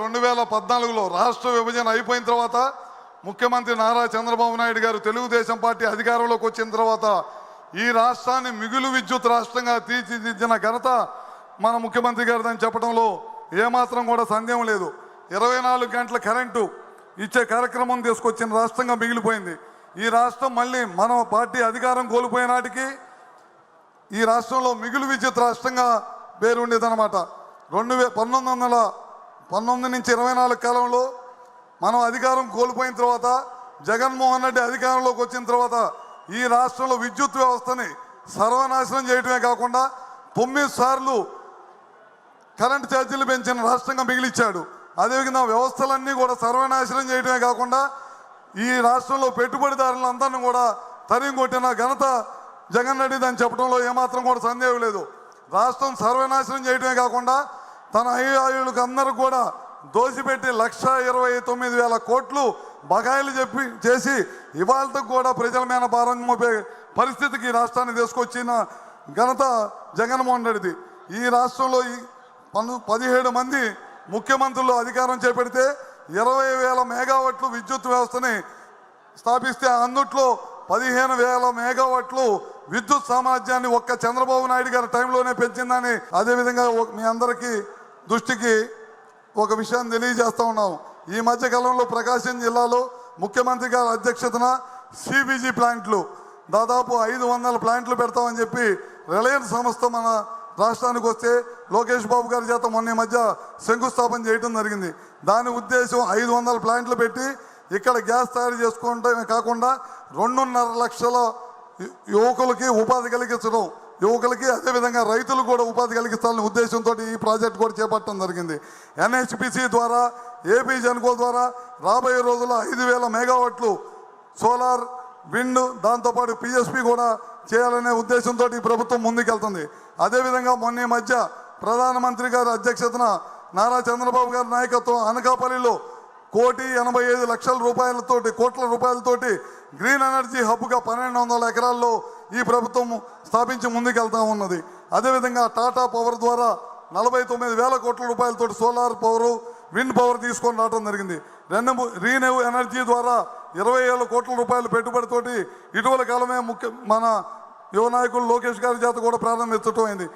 రెండు వేల పద్నాలుగులో రాష్ట్ర విభజన అయిపోయిన తర్వాత ముఖ్యమంత్రి నారా చంద్రబాబు నాయుడు గారు తెలుగుదేశం పార్టీ అధికారంలోకి వచ్చిన తర్వాత ఈ రాష్ట్రాన్ని మిగులు విద్యుత్ రాష్ట్రంగా తీర్చిదిద్దిన ఘనత మన ముఖ్యమంత్రి గారిదని చెప్పడంలో ఏమాత్రం కూడా సందేహం లేదు. ఇరవై నాలుగు గంటల కరెంటు ఇచ్చే కార్యక్రమం తీసుకొచ్చిన రాష్ట్రంగా మిగిలిపోయింది. ఈ రాష్ట్రం మళ్ళీ మన పార్టీ అధికారం కోల్పోయే నాటికి ఈ రాష్ట్రంలో మిగులు విద్యుత్ రాష్ట్రంగా పేరుండేదన్నమాట. రెండు వే పంతొమ్మిది వందల పంతొమ్మిది నుంచి ఇరవై నాలుగు కాలంలో మనం అధికారం కోల్పోయిన తర్వాత జగన్మోహన్ రెడ్డి అధికారంలోకి వచ్చిన తర్వాత ఈ రాష్ట్రంలో విద్యుత్ వ్యవస్థని సర్వనాశనం చేయడమే కాకుండా తొమ్మిది సార్లు కరెంట్ ఛార్జీలు పెంచిన రాష్ట్రంగా మిగిలిచ్చాడు. అదేవిధంగా వ్యవస్థలన్నీ కూడా సర్వనాశనం చేయడమే కాకుండా ఈ రాష్ట్రంలో పెట్టుబడిదారులందరినీ కూడా తరిమి కొట్టిన ఘనత జగన్ రెడ్డిదని చెప్పడంలో ఏమాత్రం కూడా సందేహం లేదు. రాష్ట్రం సర్వనాశనం చేయడమే కాకుండా తన అయ్యాయులకు అందరూ కూడా దోసిపెట్టి లక్ష ఇరవై తొమ్మిది వేల కోట్లు బకాయిలు చెప్పి చేసి ఇవాళతో కూడా ప్రజల మీద భారం మోపే పరిస్థితికి రాష్ట్రాన్ని తీసుకొచ్చిన ఘనత జగన్మోహన్ రెడ్డిది. ఈ రాష్ట్రంలో ఈ పదిహేడు మంది ముఖ్యమంత్రులు అధికారం చేపడితే ఇరవై వేల మెగావాట్లు విద్యుత్ వ్యవస్థని స్థాపిస్తే అందుట్లో పదిహేను వేల మెగావాట్లు విద్యుత్ సామర్థ్యాన్ని ఒక్క చంద్రబాబు నాయుడు గారి టైంలోనే పెంచిందని అదేవిధంగా మీ అందరికీ దృష్టికి ఒక విషయాన్ని తెలియజేస్తూ ఉన్నాం. ఈ మధ్య కాలంలో ప్రకాశం జిల్లాలో ముఖ్యమంత్రి గారి అధ్యక్షతన సిబిజీ ప్లాంట్లు దాదాపు ఐదు వందల ప్లాంట్లు పెడతామని చెప్పి రిలయన్స్ సంస్థ మన రాష్ట్రానికి వస్తే లోకేష్ బాబు గారి చేత మొన్న ఈ మధ్య శంకుస్థాపన చేయడం జరిగింది. దాని ఉద్దేశం ఐదు వందల ప్లాంట్లు పెట్టి ఇక్కడ గ్యాస్ తయారు చేసుకోవడమే కాకుండా రెండున్నర లక్షల యువకులకి ఉపాధి కలిగించడం. యువకులకి అదేవిధంగా రైతులు కూడా ఉపాధి కలిగించాలనే ఉద్దేశంతో ఈ ప్రాజెక్ట్ కూడా చేపట్టడం జరిగింది. ఎన్హెచ్పిసి ద్వారా ఏపీ జన్కో ద్వారా రాబోయే రోజుల్లో ఐదు వేల మెగావాట్లు సోలార్ విండ్ దాంతోపాటు పిఎస్పి కూడా చేయాలనే ఉద్దేశంతో ఈ ప్రభుత్వం ముందుకెళ్తుంది. అదేవిధంగా మొన్న ఈ మధ్య ప్రధానమంత్రి గారి అధ్యక్షతన నారా చంద్రబాబు గారి నాయకత్వం అనకాపల్లిలో కోటి ఎనభై ఐదు లక్షల రూపాయలతోటి కోట్ల రూపాయలతోటి గ్రీన్ ఎనర్జీ హబ్గా పన్నెండు వందల ఎకరాల్లో ఈ ప్రభుత్వం స్థాపించి ముందుకెళ్తా ఉన్నది. అదేవిధంగా టాటా పవర్ ద్వారా నలభై తొమ్మిది వేల కోట్ల రూపాయలతో సోలార్ పవర్ విండ్ పవర్ తీసుకొని రావడం జరిగింది. రెండు రీనెవ్ ఎనర్జీ ద్వారా ఇరవై ఏళ్ళ కోట్ల రూపాయల పెట్టుబడితోటి ఇటీవల కాలమే ముఖ్య మన యువ నాయకులు లోకేష్ గారి చేత కూడా ప్రారంభించడం అయింది.